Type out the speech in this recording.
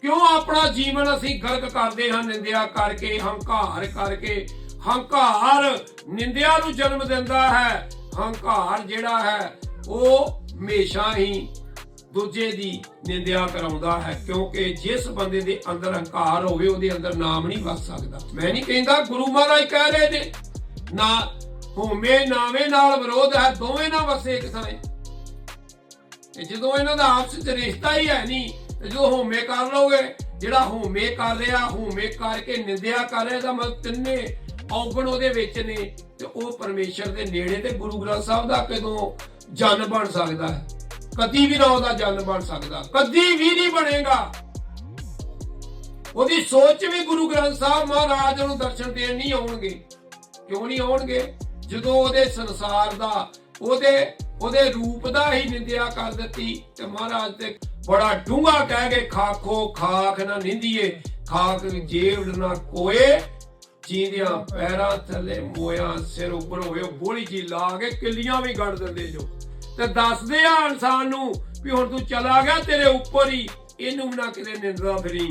ਕਿਉਂ ਆਪਣਾ ਜੀਵਨ ਅਸੀਂ ਗਲਤ ਕਰਦੇ ਹਾਂ ਨਿੰਦਿਆ ਕਰਕੇ, ਹੰਕਾਰ ਕਰਕੇ? ਹੰਕਾਰ ਨਿੰਦਿਆ ਨੂੰ ਜਨਮ ਦਿੰਦਾ ਹੈ। ਹੰਕਾਰ ਜਿਹੜਾ ਹੈ, ਉਹ ਹਮੇਸ਼ਾ ਹੀ ਦੂਜੇ ਦੀ ਨਿੰਦਿਆ ਕਰਾਉਂਦਾ ਹੈ, ਕਿਉਂਕਿ ਜਿਸ ਬੰਦੇ ਦੇ ਅੰਦਰ ਹੰਕਾਰ ਹੋਵੇ, ਉਹਦੇ ਅੰਦਰ ਨਾਮ ਨਹੀਂ ਵੱਸ ਸਕਦਾ। ਮੈਂ ਨਹੀਂ ਕਹਿੰਦਾ ਗੁਰੂ ਮਹਾਰਾਜ ਕਹਿ ਰਹੇ ਨੇ, ਨਾ ਹੋਮੇ ਨਾਵੇਂ ਨਾਲ ਵਿਰੋਧ ਹੈ, ਦੋਵੇਂ ਨਾ ਵਸੇ ਇੱਕ ਥਾਂ ਤੇ ਜਦੋਂ ਇਹਨਾਂ ਦਾ ਆਪਸ ਵਿੱਚ ਰਿਸ਼ਤਾ ਹੀ ਹੈ ਨਹੀਂ ਤੇ ਜਦੋਂ ਹੋਮੇ ਕਰ ਲਓਗੇ, ਜਿਹੜਾ ਹੋਮੇ ਕਰ ਰਿਹਾ ਹੋਮੇ ਕਰਕੇ ਨਿੰਦਿਆ ਕਰ ਰਿਹਾ ਦਾ ਮਤਲਬ ਤਿੰਨੇ ਔਗਣ ਉਹਦੇ ਵਿੱਚ ਨੇ ਤੇ ਉਹ ਪਰਮੇਸ਼ਰ ਦੇ ਨੇੜੇ ਤੇ ਗੁਰੂ ਗ੍ਰੰਥ ਸਾਹਿਬ ਦਾ ਕਦੋਂ ਜਨ ਬਣ ਸਕਦਾ ਹੈ? ਕਦੀ ਵੀ ਨਾ ਉਹਦਾ ਜਨ ਬਣ ਸਕਦਾ। ਕਦੀ ਵੀ ਨਹੀਂ ਬਣੇਗਾ। ਉਹਦੀ ਸੋਚ ਵੀ ਗੁਰੂ ਗ੍ਰੰਥ ਸਾਹਿਬ ਮਹਾਰਾਜ ਨੂੰ ਦਰਸ਼ਨ ਦੇਣ ਨਹੀਂ ਆਉਣਗੇ। ਕਿਉਂ ਨਹੀਂ ਆਉਣਗੇ? ਜਦੋਂ ਉਹਦੇ ਸੰਸਾਰ ਦਾ, ਉਹਦੇ ਉਹਦੇ ਰੂਪ ਦਾ ਹੀ ਨਿੰਦਿਆ ਕਰ ਦਿੱਤੀ ਤੇ ਮਹਾਰਾਜ ਤੇ ਬੜਾ ਡੂੰਘਾ ਕਹਿ ਕੇ ਖਾਖੋ, ਖਾਖ ਨਾ ਨਿੰਦੀਏ, ਖਾਖ ਜੇਵ ਨਾ ਕੋਏ, ਜੀਂਦਿਆਂ ਪੈਰਾਂ ਥੱਲੇ ਮੋਇਆ ਸਿਰ ਉੱਪਰ ਹੋਵੇ ਉਹ ਜੀ ਲਾ ਕੇ ਕਿੱਲੀਆਂ ਵੀ ਗੜ ਦਿੰਦੇ ਜੋ। ਤੇ ਦੱਸਦੇ ਆ ਇਨਸਾਨ ਨੂੰ ਵੀ ਹੁਣ ਤੂੰ ਚਲਾ ਗਿਆ ਤੇਰੇ ਉੱਪਰ ਹੀ, ਇਹਨੂੰ ਵੀ ਨਾ ਕਿਤੇ ਨਿੰਦਦਾ ਫਿਰੀ।